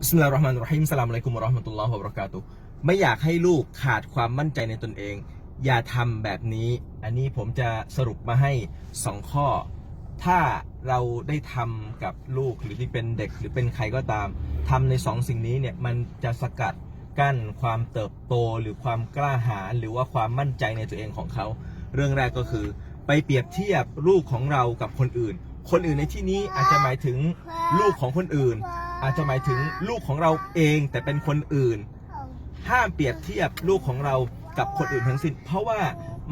บิสมิลลาฮิรเราะห์มานิรเราะฮีมสลามอะลัยกุมวะเราะห์มะตุลลอฮ์วะบะเราะกาตุไม่อยากให้ลูกขาดความมั่นใจในตนเอง อย่าทำแบบนี้ อันนี้ผมจะสรุปมาให้สองข้อ ถ้าเราได้ทำกับลูกหรือที่เป็นเด็กหรือเป็นใครก็ตามทำในสองสิ่งนี้เนี่ยมันจะสกัดกั้นความเติบโตหรือความกล้าหาญหรือว่าความมั่นใจในตัวเองของเขา เรื่องแรกก็คือไปเปรียบเทียบลูกของเรากับคนอื่น คนอื่นในที่นี้อาจจะหมายถึงลูกของคนอื่น อาจจะหมายถึงลูกของเราเองแต่เป็นคนอื่น ห้ามเปรียบเทียบลูกของเรากับคนอื่นทั้งสิ้น เพราะว่า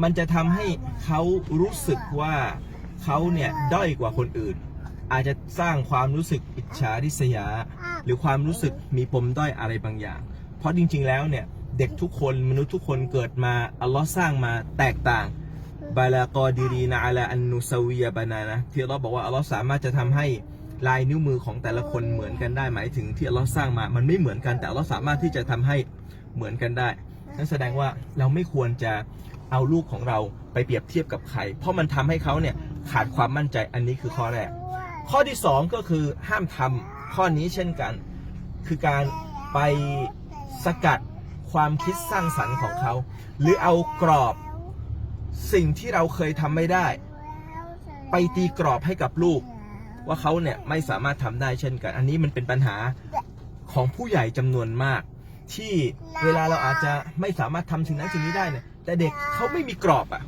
มันจะทำให้เขารู้สึกว่าเขาเนี่ยด้อยกว่าคนอื่น อาจจะสร้างความรู้สึกอิจฉาริษยา หรือความรู้สึกมีปมด้อยอะไรบางอย่าง เพราะจริง ๆ แล้วเนี่ยเด็กทุกคนมนุษย์ทุกคนเกิดมาอัลลอฮ์สร้างมาแตกต่างบาลากอดีรีนาอาลาอันนุสวียบานานะที่อัลลอฮ์บอกว่าอัลลอฮ์สามารถจะทำให้ ลายนิ้วมือของแต่ละคนเหมือนกันได้หมายถึงที่อัลลอฮ์สร้างมา มันไม่เหมือนกันแต่อัลลอฮ์สามารถที่จะทำให้เหมือนกันได้นั่นแสดงว่าเราไม่ควรจะเอาลูกของเราไปเปรียบเทียบกับใคร เพราะมันทำให้เขาเนี่ยขาดความมั่นใจอันนี้คือข้อแรก ข้อที่สองก็คือห้ามทำข้อนี้เช่นกัน คือการไปสกัดความคิดสร้างสรรค์ของเขา หรือเอากรอบสิ่งที่เราเคยทำไม่ได้ ไปตีกรอบให้กับลูก ว่าเขาเนี่ยไม่สามารถทำได้เช่นกัน อันนี้มันเป็นปัญหาของผู้ใหญ่จำนวนมาก ที่เวลาเราอาจจะไม่สามารถทำสิ่งนั้นสิ่งนี้ได้เนี่ยแต่เด็กเขาไม่มีกรอบอะ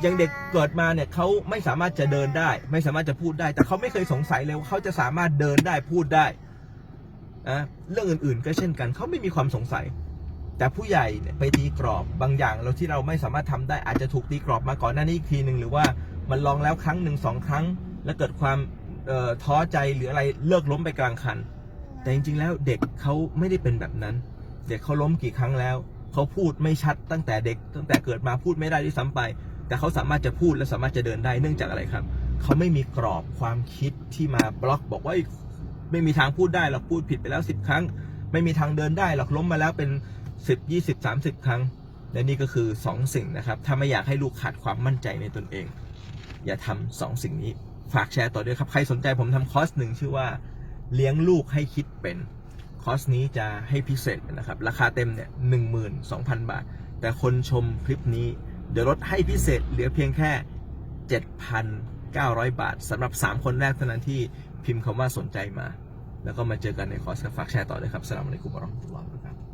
อย่างเด็กเกิดมาเนี่ยเขาไม่สามารถจะเดินได้ ไม่สามารถจะพูดได้ แต่เขาไม่เคยสงสัยเลยว่าเขาจะสามารถเดินได้พูดได้นะเรื่องอื่นๆ ก็เช่นกันเขาไม่มีความสงสัย แต่ผู้ใหญ่เนี่ยไปตีกรอบบางอย่างเราที่เราไม่สามารถทำได้อาจจะถูกตีกรอบมาก่อนหน้านี้อีกทีหนึ่งหรือว่ามันลองแล้วครั้งหนึ่งสองครั้ง แล้วเกิดความ ท้อใจหรืออะไรเลิกล้มไปกลางคัน แต่จริงๆแล้วเด็กเขาไม่ได้เป็นแบบนั้น เด็กเขาล้มกี่ครั้งแล้วเขาพูดไม่ชัดตั้งแต่เด็ก ตั้งแต่เกิดมาพูดไม่ได้ด้วยซ้ำไป แต่เขาสามารถจะพูดและสามารถจะเดินได้เนื่องจากอะไรครับเขาไม่มีกรอบความคิดที่มาบล็อกบอกว่าไม่มีทางพูดได้หรอกพูดผิดไปแล้วสิบครั้ง ไม่มีทางเดินได้หรอกล้มมาแล้วเป็นสิบยี่สิบสามสิบครั้ง และนี่ก็คือสองสิ่งนะครับ ถ้าไม่อยากให้ลูกขาดความมั่นใจในตนเอง อย่าทำสองสิ่งนี้ ฝากแชร์ต่อด้วยครับ ใครสนใจผมทำคอร์สหนึ่งชื่อว่าเลี้ยงลูกให้คิดเป็น คอร์สนี้จะให้พิเศษนะครับ ราคาเต็มเนี่ยหนึ่งหมื่นสองพันบาท แต่คนชมคลิปนี้ เดี๋ยวลดให้พิเศษเหลือเพียงแค่7,900บาทสำหรับ3คนแรกเท่านั้นที่พิมพ์คำว่าสนใจมา แล้วก็มาเจอกันในคอร์สฝากแชร์ต่อเลยครับสลามอะลัยกุมวะเราะห์มะตุลลอฮ์วะบะเราะกาตุ